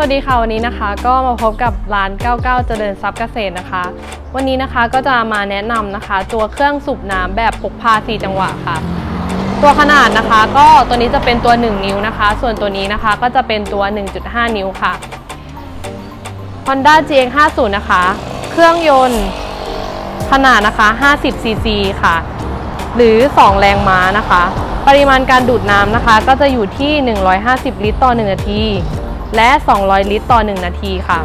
สวัสดีค่ะวันนี้นะคะก็มาพบกับร้าน 99 เจริญทรัพย์เกษตรนะคะ วันนี้นะคะก็จะมาแนะนำนะคะ ตัวเครื่องสูบน้ำแบบพกพา 4 จังหวะค่ะ ตัวขนาดนะคะก็ตัวนี้จะเป็นตัว 1 นิ้วนะคะ ส่วนตัวนี้นะคะก็จะเป็นตัว 1.5 นิ้วค่ะ Honda GX50 นะคะ เครื่องยนต์ขนาดนะคะ 50 cc ค่ะ หรือ 2 แรงม้านะคะ ปริมาณการดูดน้ำนะคะ ก็จะอยู่ที่ 150 ลิตรต่อ 1 นาที และ 200 ลิตรต่อ 1 นาทีค่ะ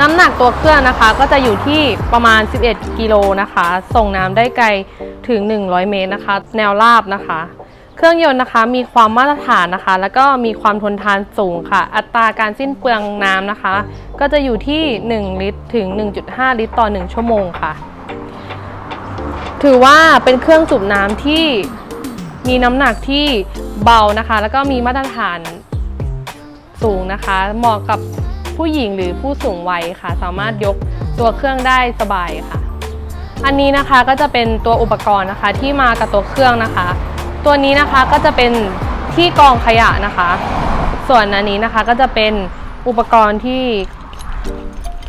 น้ำหนักตัวเครื่องนะคะก็จะอยู่ที่ประมาณ 11 กิโลนะคะ ส่งน้ำได้ไกลถึง 100 เมตรนะคะ แนวราบนะคะ เครื่องยนต์นะคะมีความมาตรฐานนะคะ แล้วก็มีความทนทานสูงค่ะ อัตราการสิ้นเปลืองน้ำนะคะ ก็จะอยู่ที่ 1 ลิตรถึง 1.5 ลิตรต่อ 1 ชั่วโมงค่ะ ถือว่าเป็นเครื่องสูบน้ำที่มีน้ำหนักที่เบานะคะ แล้วก็มีมาตรฐาน สูงนะคะ เหมาะกับผู้หญิงหรือผู้สูงวัยค่ะ สามารถยกตัวเครื่องได้สบายค่ะ อันนี้นะคะก็จะเป็นตัวอุปกรณ์นะคะที่มากับตัวเครื่องนะคะ ตัวนี้นะคะก็จะเป็นที่กองขยะนะคะ ส่วนอันนี้นะคะก็จะเป็นอุปกรณ์ที่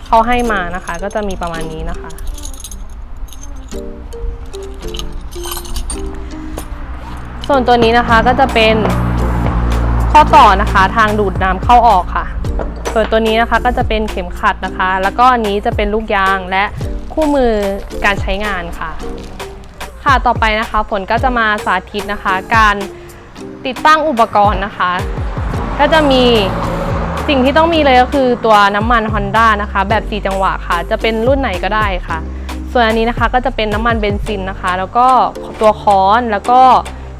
เขาให้มานะคะ ก็จะมีประมาณนี้นะคะส่วนตัวนี้นะคะก็จะเป็น ข้อต่อนะคะทางดูดน้ำเข้าออกค่ะ ส่วนตัวนี้นะคะก็จะเป็นเข็มขัดนะคะ แล้วก็อันนี้จะเป็นลูกยางและคู่มือการใช้งานค่ะ ค่ะต่อไปนะคะฝนก็จะมาสาธิตนะคะ การติดตั้งอุปกรณ์นะคะ ก็จะมีสิ่งที่ต้องมีเลยก็คือตัวน้ำมัน Honda นะคะ แบบ 4 จังหวะค่ะ จะเป็นรุ่นไหนก็ได้ค่ะ ส่วนอันนี้นะคะก็จะเป็นน้ำมันเบนซินนะคะ แล้วก็ตัวค้อนแล้วก็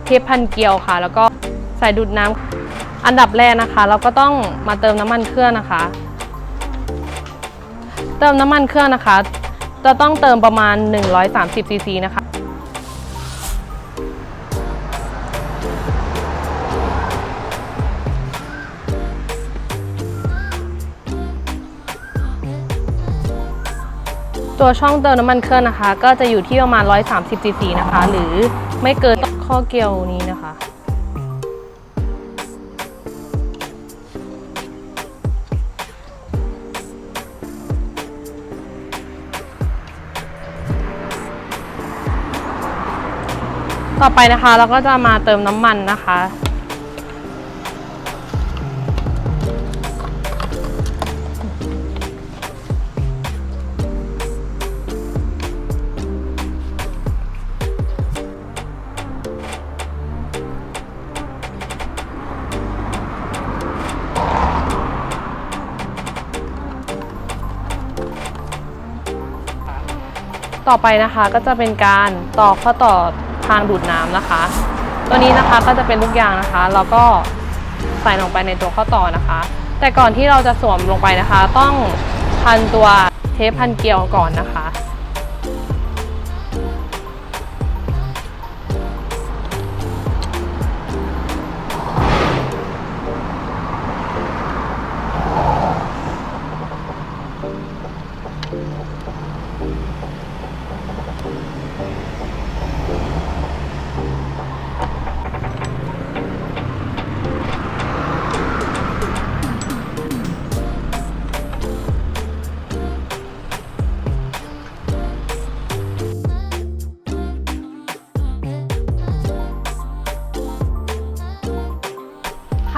เทปพันเกลียวค่ะ แล้วก็สายดูดน้ำ อันดับแรกนะคะ เราก็ต้องมาเติมน้ำมันเครื่องนะคะ เติมน้ำมันเครื่องนะคะ จะต้องเติมประมาณ 130ซีซีนะคะตัวช่องเติมน้ำมันเครื่องนะคะ ก็จะอยู่ที่ประมาณ 130 cc นะคะ หรือไม่เกินข้อเกี่ยวนี้นะคะ ต่อไปนะคะเราก็จะมาเติมน้ำมันนะคะ ต่อไปนะคะก็จะเป็นการต่อข้อต่อ ทางดูดน้ำนะคะ ตัวนี้นะคะก็จะเป็นลูกยางนะคะ แล้วก็ใส่ลงไปในตัวข้อต่อนะคะ แต่ก่อนที่เราจะสวมลงไปนะคะ ต้องพันตัวเทปพันเกลียวก่อนนะคะ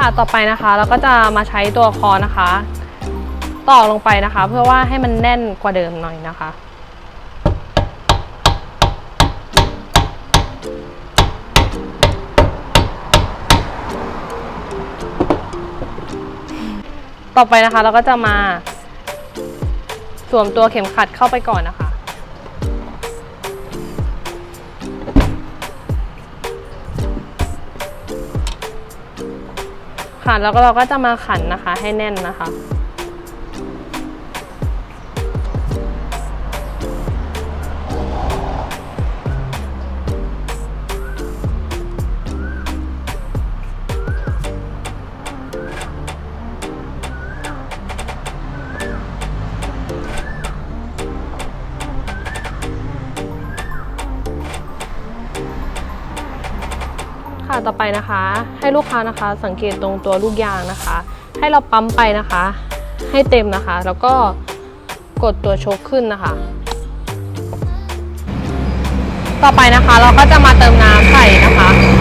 ค่ะต่อไปนะคะ เราก็จะมาใช้ตัวคอนะคะต่อลงไปนะคะ เพื่อว่าให้มันแน่นกว่าเดิมหน่อยนะคะต่อไปนะคะเราก็จะมา สวมตัวเข็มขัดเข้าไปก่อนนะคะ ค่ะ แล้วก็เราก็จะมาขันนะคะให้แน่นนะคะ ต่อไปนะคะ ให้ลูกค้านะคะ สังเกตตรงตัวลูกยางนะคะ ให้เราปั๊มไปนะคะ ให้เต็มนะคะ แล้วก็กดตัวโชคขึ้นนะคะ ต่อไปนะคะเราก็จะมาเติมน้ำใส่นะคะค่ะ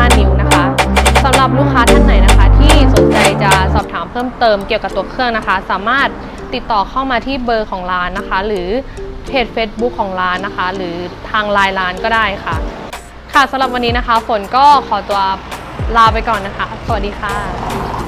1.5 นิ้วนะคะสำหรับลูกค้าท่านไหนนะคะ ที่สนใจจะสอบถามเพิ่มเติมเกี่ยวกับตัวเครื่องนะคะ สามารถติดต่อเข้ามาที่เบอร์ของร้านนะคะ หรือเพจ Facebook ของร้านนะคะ หรือทางไลน์ร้านก็ได้ค่ะ ค่ะสำหรับวันนี้นะคะ ฝนก็ขอตัวลาไปก่อนนะคะ สวัสดีค่ะ